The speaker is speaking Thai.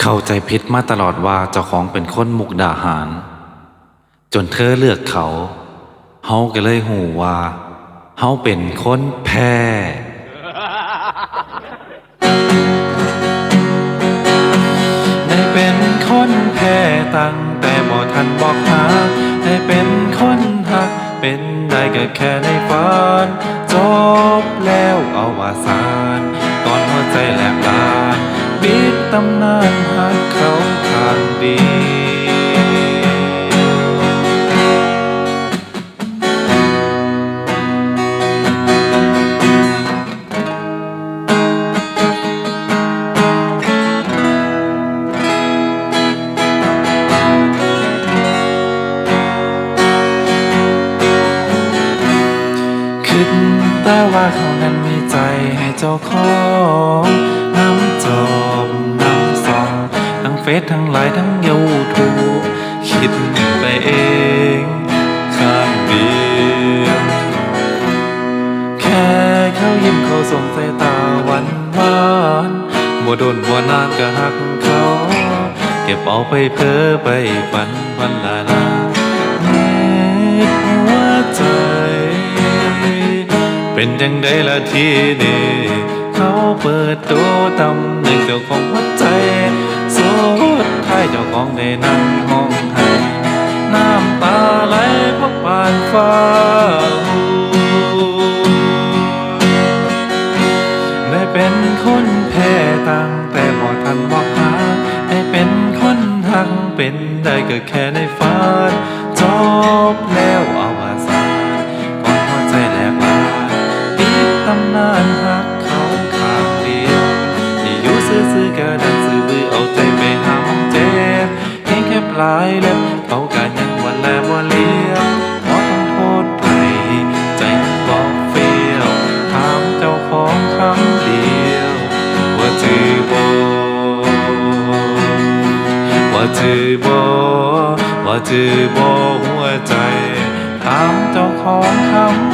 เข้าใจผิดมาตลอดว่าเจ้าของเป็นคนมุกดาหาร จนเธอเลือกเขาเฮาก็เลยหูว่าเฮาเป็นคนแพ้ได้เป็นคนแพ้ตั้งแต่บ่ทันบอกหาได้เป็นคนหัก เป็นได้ก็แค่ในฝัน จบแล้วเอาวาสานตอนหัวใจแหลกลา ปิดตำนานหักเขาข้างเดียวคิดแต่ว่าเขานั้นมีใจให้เจ้าของน้ำจอบน้ำซอ เฟซทั้งไลน์ทั้งเยูทูคิดไปเองข้างเดียวแค่เขายิ้มเขาส่งสายตาหวานหวานบ่โดนบ่นานก็หักเขา เก็บเอาไปเพ้อไปฝันวันละลาเน็ดหัวใจเป็นจังไดล่ะที่นี่เขาเปิดตัวตำหน่งเจ้าของหัวใจสุดท้าย เจ้าของได้นั่งห้องให้น้ำตาไหลเพราะปานฟ้าได้เป็นคนแพ้ตั้งแต่บ่ทันบอกหาได้เป็นคนหักเป็นได้ก็แค่ในฝันจบ เพียงแค่ปลายเล็บเขาก็ยังวันแลบ่เลี้ยวขอต้องโทษไปใจบอกเฟียวถามเจ้าของคำเดียวว่าจือบ่ว่าจือบ่ว่าจือบ่หัวใจถามเจ้าของคำ